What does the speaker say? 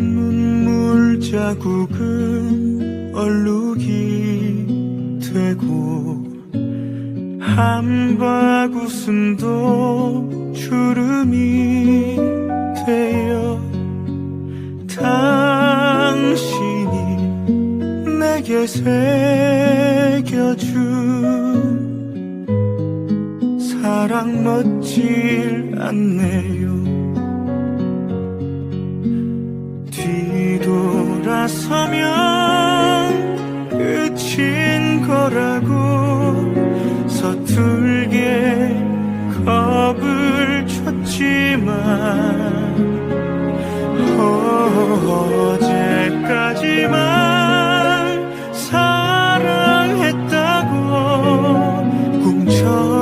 눈물 자국은 얼룩이 되고 한바구음도 주름이 되어 당신이 내게 새겨준 사랑 멋질 않네요. 뒤 뒤돌아서면 끝인 거라고 서툴게 겁을 줬지만 어, 어제까지만 사랑했다고 꿈쳐